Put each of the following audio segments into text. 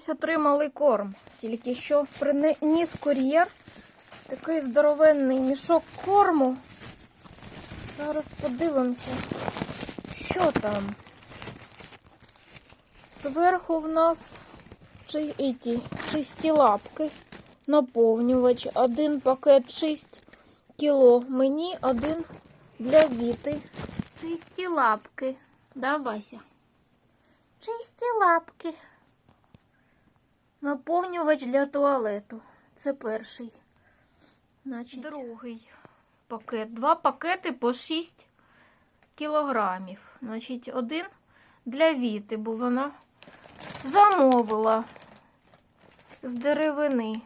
Ось отримали корм. Тільки що приніс кур'єр. Такий здоровенний мішок корму. Зараз подивимося, що там. Зверху в нас іті, чисті лапки. Наповнювач. Один пакет 6 кіло. Мені один для віти. Чисті лапки. Да, Вася? Чисті лапки. Наповнювач для туалету. Це перший. Значить, другий пакет. Два пакети по 6 кілограмів. Значить, один для Віти, бо вона замовила з деревини.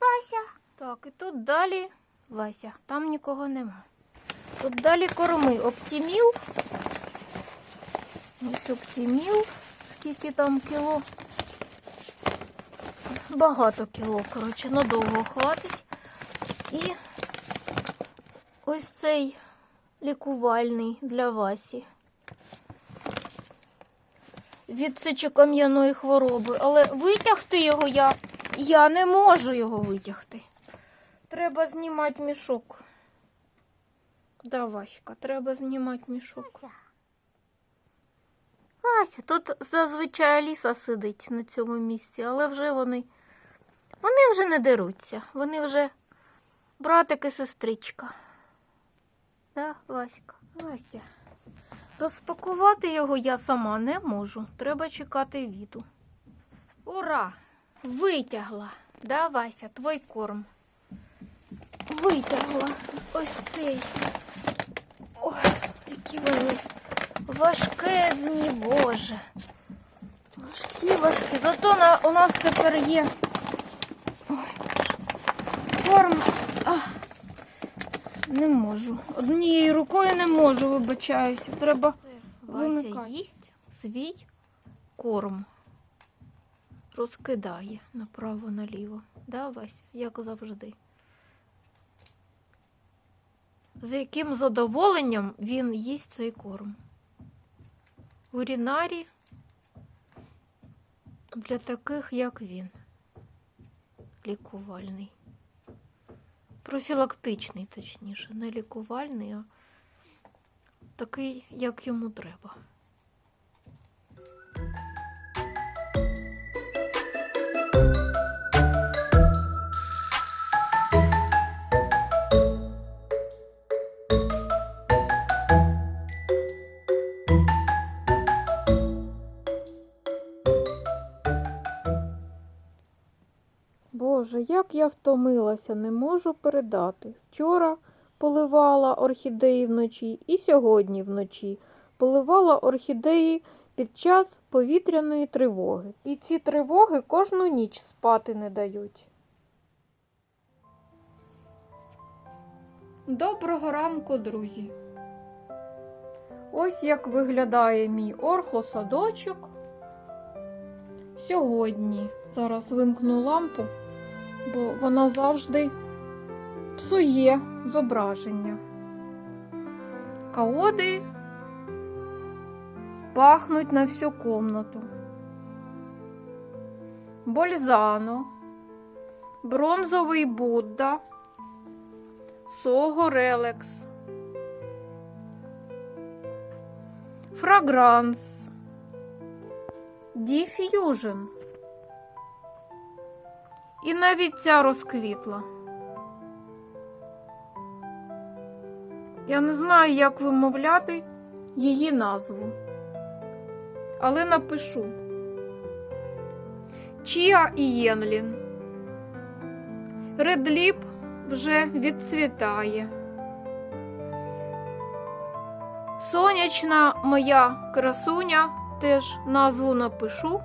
Вася. Так, і тут далі Вася, там нікого нема. Тут далі корми Оптіміл. Ось Оптіміл. Скільки там кіло? Багато кіло, коротше, надовго хватить. І ось цей лікувальний для Васі. Від сечокам'яної хвороби. Але витягти його я, я не можу його витягти. Треба знімати мішок. Да, Васька, треба знімати мішок. Вася, тут зазвичай Аліса сидить на цьому місці, але вже вони. Вони вже не деруться. Вони вже братик і сестричка. Да, Васька? Вася. Розпакувати його я сама не можу. Треба чекати віту. Ура! Витягла. Да, Вася, твій корм. Витягла ось цей. Ой, які вони важкезні, боже. Важкі, важкі. Зато на, у нас тепер є Ой, корм. Ах, не можу. Однією рукою не можу, вибачаюся. Треба Вася вимикати. їсть свій корм. Розкидає направо-наліво. Да, Вася? Як завжди. З яким задоволенням він їсть цей корм? Урінарі для таких, як він. Лікувальний. Профілактичний, точніше, не лікувальний, а такий, як йому треба. Боже, як я втомилася, не можу передати. Вчора поливала орхідеї вночі і сьогодні вночі поливала орхідеї під час повітряної тривоги. І ці тривоги кожну ніч спати не дають. Доброго ранку, друзі! Ось як виглядає мій орхосадочок сьогодні. Зараз вимкну лампу, бо вона завжди псує зображення. Каоди пахнуть на всю комнату. Бользано, бронзовий Будда, Сого Релекс, Фрагранс, Diffusion. І навіть ця розквітла. Я не знаю, як вимовляти її назву, але напишу Чіа і Єнлін. Редліп вже відцвітає. Сонячна моя красуня, теж назву напишу.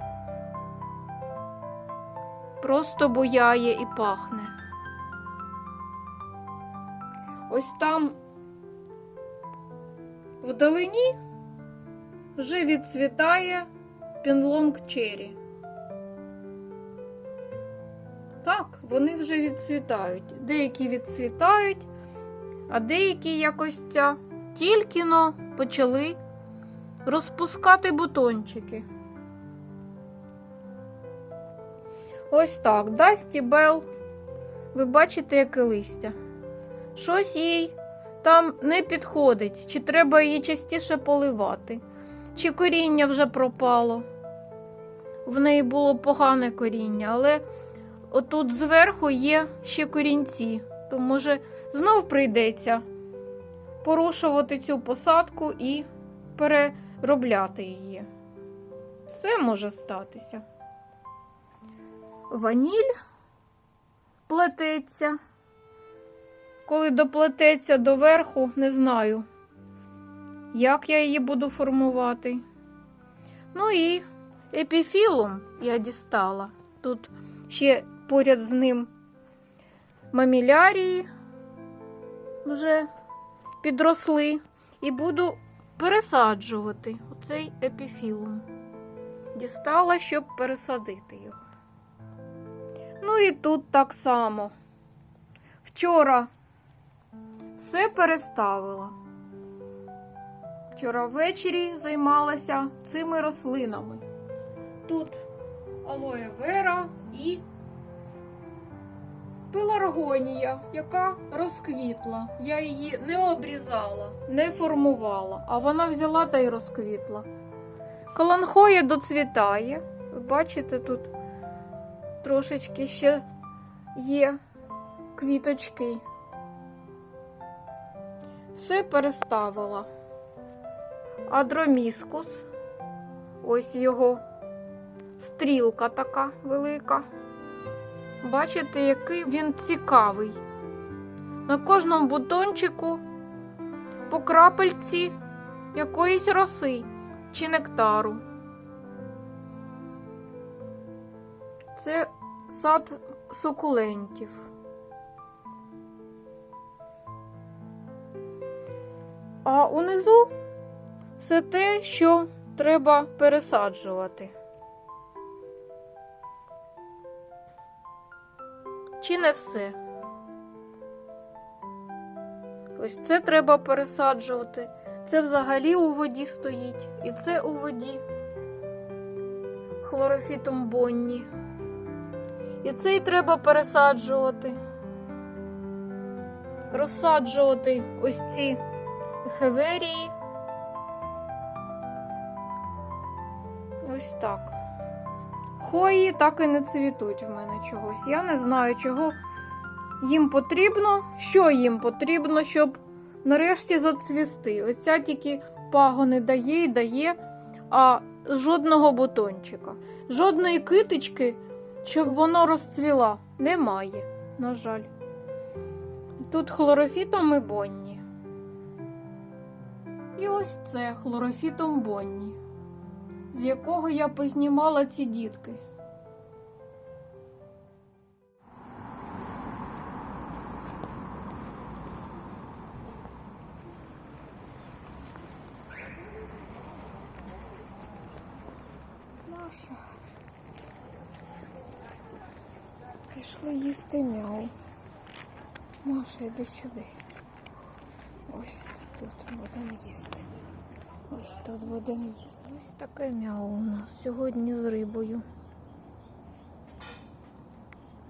Просто буяє і пахне. Ось там вдалині вже відцвітає пінлонг чері. Так, вони вже відцвітають. Деякі відцвітають, а деякі якось тільки но почали розпускати бутончики. Ось так. Дасті Бел. Ви бачите, яке листя. Щось їй там не підходить, чи треба її частіше поливати, чи коріння вже пропало. В неї було погане коріння, але отут зверху є ще корінці, то може знов прийдеться порушувати цю посадку і переробляти її. Все може статися. Ваніль плететься. Коли доплететься до верху, не знаю, як я її буду формувати. Ну і епіфілум я дістала. Тут ще поряд з ним мамілярії вже підросли. І буду пересаджувати оцей епіфілум. Дістала, щоб пересадити його. Ну і тут так само. Вчора все переставила. Вчора ввечері займалася цими рослинами. Тут алоє вера і пеларгонія, яка розквітла. Я її не обрізала, не формувала, а вона взяла та й розквітла. Каланхоя доцвітає. Ви бачите, тут трошечки ще є квіточки. Все переставила. Адроміскус. Ось його стрілка така велика. Бачите, який він цікавий. На кожному бутончику по крапельці якоїсь роси чи нектару. Це сад сукулентів. А унизу все те, що треба пересаджувати. Чи не все? Ось це треба пересаджувати. Це взагалі у воді стоїть. І це у воді. Хлорофітом бонні. І цей треба пересаджувати. Розсаджувати ось ці хеверії. Ось так. Хої так і не цвітуть в мене чогось. Я не знаю, чого їм потрібно, що їм потрібно, щоб нарешті зацвісти. Оця тільки пагони дає і дає, а жодного бутончика, жодної китички, щоб воно розцвіла, немає, на жаль. Тут хлорофітом і бонні. І ось це хлорофітом бонні, з якого я познімала ці дітки. Їсти мяу. Маша, йди сюди. Ось тут будемо їсти. Ось тут будемо їсти. Ось таке мяу у нас сьогодні з рибою.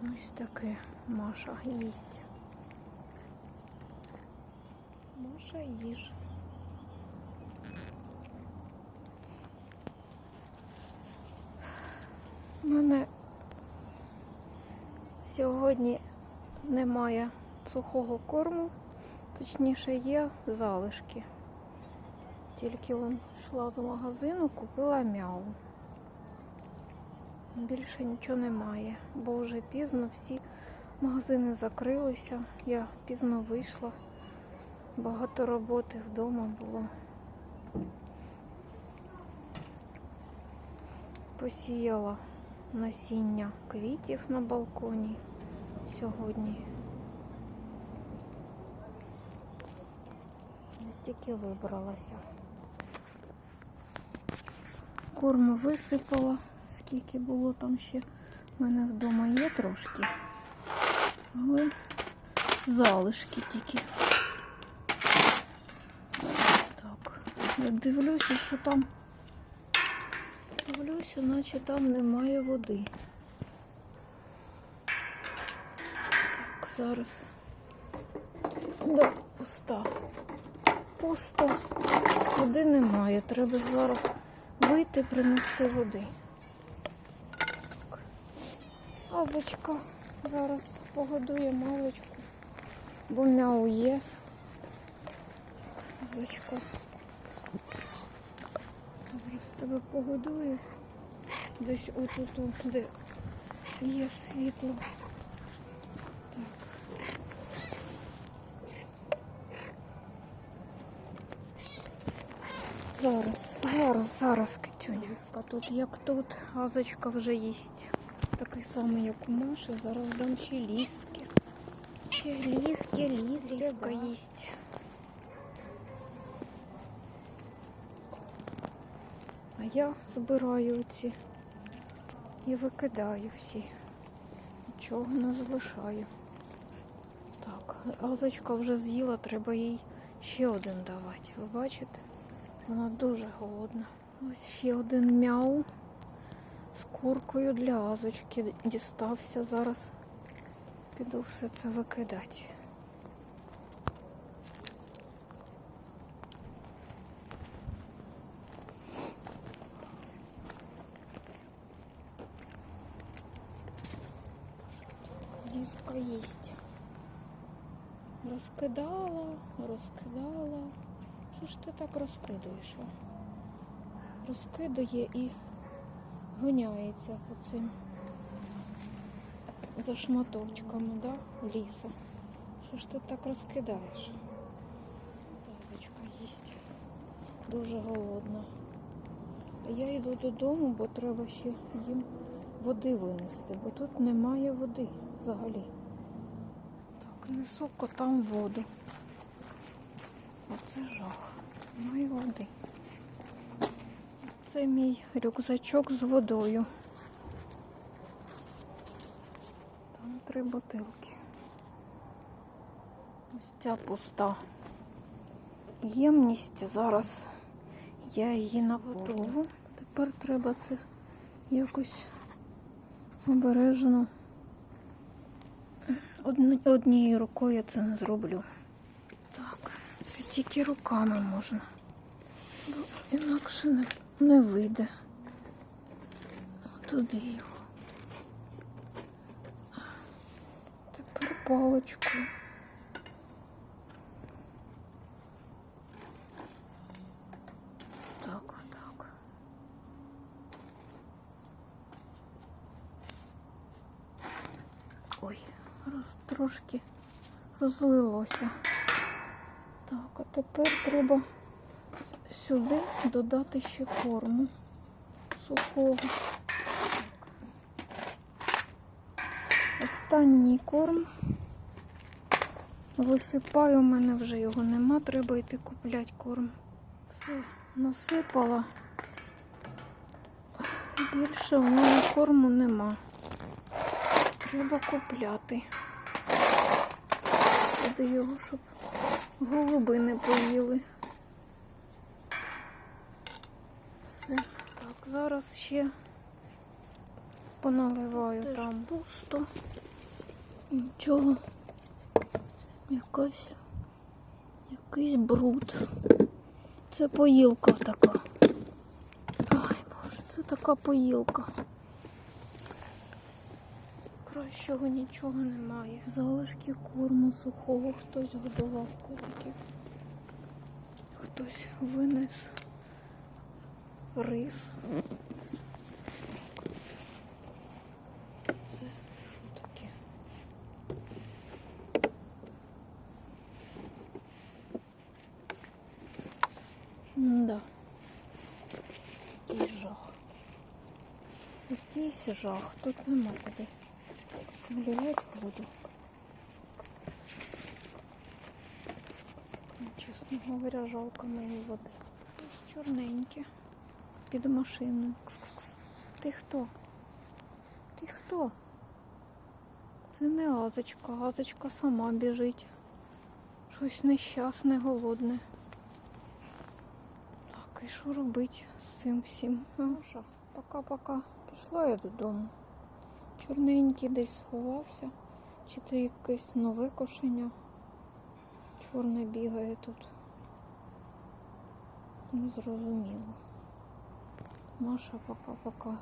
Ось таке Маша їсть. Маша їж. У мене сьогодні немає сухого корму, точніше є залишки. Тільки он йшла з магазину, купила мяу. Більше нічого немає, бо вже пізно всі магазини закрилися. Я пізно вийшла. Багато роботи вдома було. Посіяла насіння квітів на балконі сьогодні. Тільки вибралася. Корму висипала, скільки було там ще. У мене вдома є трошки, але залишки тільки. Так, я дивлюся, що там. Дивлюся, наче там немає води. Так, зараз. Да, пуста. Пусто. Води немає. Треба зараз вийти, принести води. Азочка зараз погодує маличку, бо мяу є. Азочка. Тебе погодую. Десь отут, де є світло. Так. Зараз, зараз, зараз, Китюнька. Тут як тут, азочка вже їсть. Такий самий, як у Маші. Зараз дам ще ліски. Ще ліски, ліска да. Я збираю ці і викидаю всі. Нічого не залишаю. Так, азочка вже з'їла, треба їй ще один давати. Ви бачите? Вона дуже голодна. Ось ще один мяу з куркою для азочки дістався. Зараз піду все це викидати. Ліска їсть. Розкидала, розкидала. Що ж ти так розкидуєш? Розкидує і гоняється по цим за шматочками, да? ліса. Що ж ти так розкидаєш? Тазочка їсть. Дуже голодна. Я йду додому, бо треба ще їм води винести, бо тут немає води взагалі. Несу котам воду. Оце жах. Немає води. Це мій рюкзачок з водою. Там три бутилки. Ось ця пуста ємність. Зараз я її наготову. Тепер треба це якось обережно. Одні- Однією рукою я це не зроблю. Так, це тільки руками можна. Бо інакше не, не вийде. Туди його. Тепер паличкою. Так, отак. Ой, роз, трошки розлилося. Так, а тепер треба сюди додати ще корму сухого. Останній корм. Висипаю, у мене вже його нема, треба йти купляти корм. Все, насипала. Більше в мене корму нема. Треба купляти. Туди його, щоб голуби не поїли. Все. Так, зараз ще поналиваю Теж там пусто. Нічого. Якась. Якийсь бруд. Це поїлка така. Ой, боже, це така поїлка. Кращого нічого немає. Залишки корму сухого хтось годував котиків. Хтось винес рис. Да. Який жах. Якийсь жах. Тут нема куди. Вливати воду. Ну, Чесно говоря, жалко мені води. Чорненьке. Під машиною. Кс-кс-кс. Ти хто? Ти хто? Це не Азочка. Азочка сама біжить. Щось нещасне, голодне. Так, і що робити з цим всім? А, що? Пока-пока. Пішла я додому. Чорненький десь сховався. Чи це якесь нове кошеня? Чорне бігає тут. Незрозуміло. Маша пока-пока.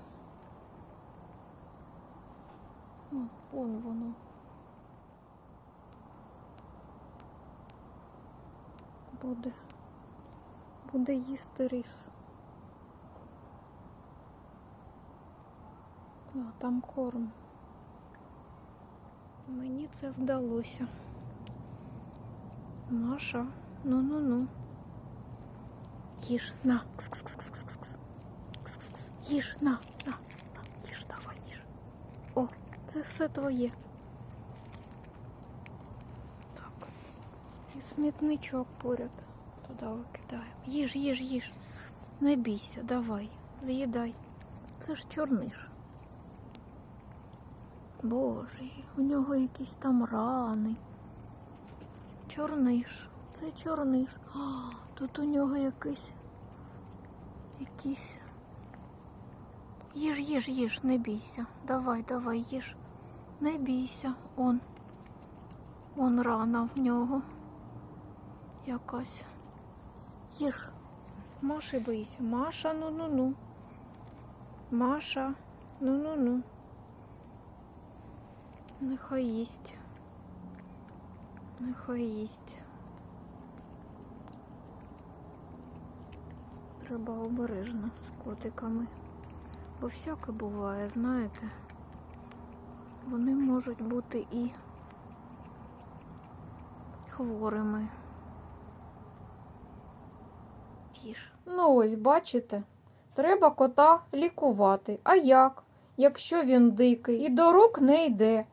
О, вон воно. Буде. Буде їсти рис. А, там корм. Мені це вдалося. Маша, ну-ну-ну. Їж, на. Кс-кс-кс. Їж, на, на, на. Їж, давай, їж. О, це все твоє. Так. І смітничок поряд. Туди викидаємо. Їж, їж, їж. Не бійся, давай, з'їдай. Це ж чорниш. Боже, у нього якісь там рани. Чорниш. Це чорниш. А, тут у нього якийсь. Якийсь. Їж, їж, їж, не бійся. Давай, давай, їж. Не бійся. Он. Он рана в нього. Якась. Їж. Маші боїся. Маша, ну-ну-ну. Маша, ну-ну-ну. Нехай їсть. Нехай їсть. Треба обережно з котиками. Бо всяке буває, знаєте. Вони можуть бути і хворими. Їж. Ну ось, бачите, треба кота лікувати. А як, якщо він дикий і до рук не йде?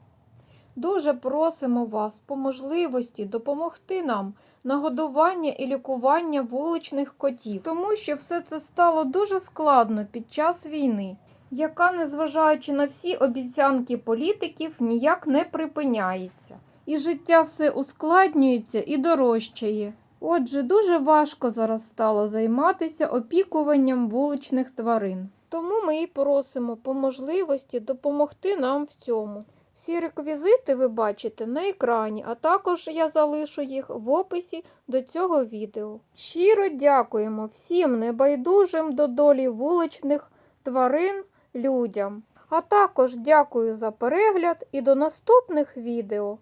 Дуже просимо вас по можливості допомогти нам на годування і лікування вуличних котів, тому що все це стало дуже складно під час війни, яка, незважаючи на всі обіцянки політиків, ніяк не припиняється. І життя все ускладнюється і дорожчає. Отже, дуже важко зараз стало займатися опікуванням вуличних тварин. Тому ми і просимо по можливості допомогти нам в цьому. Всі реквізити ви бачите на екрані, а також я залишу їх в описі до цього відео. Щиро дякуємо всім небайдужим до долі вуличних тварин людям. А також дякую за перегляд і до наступних відео.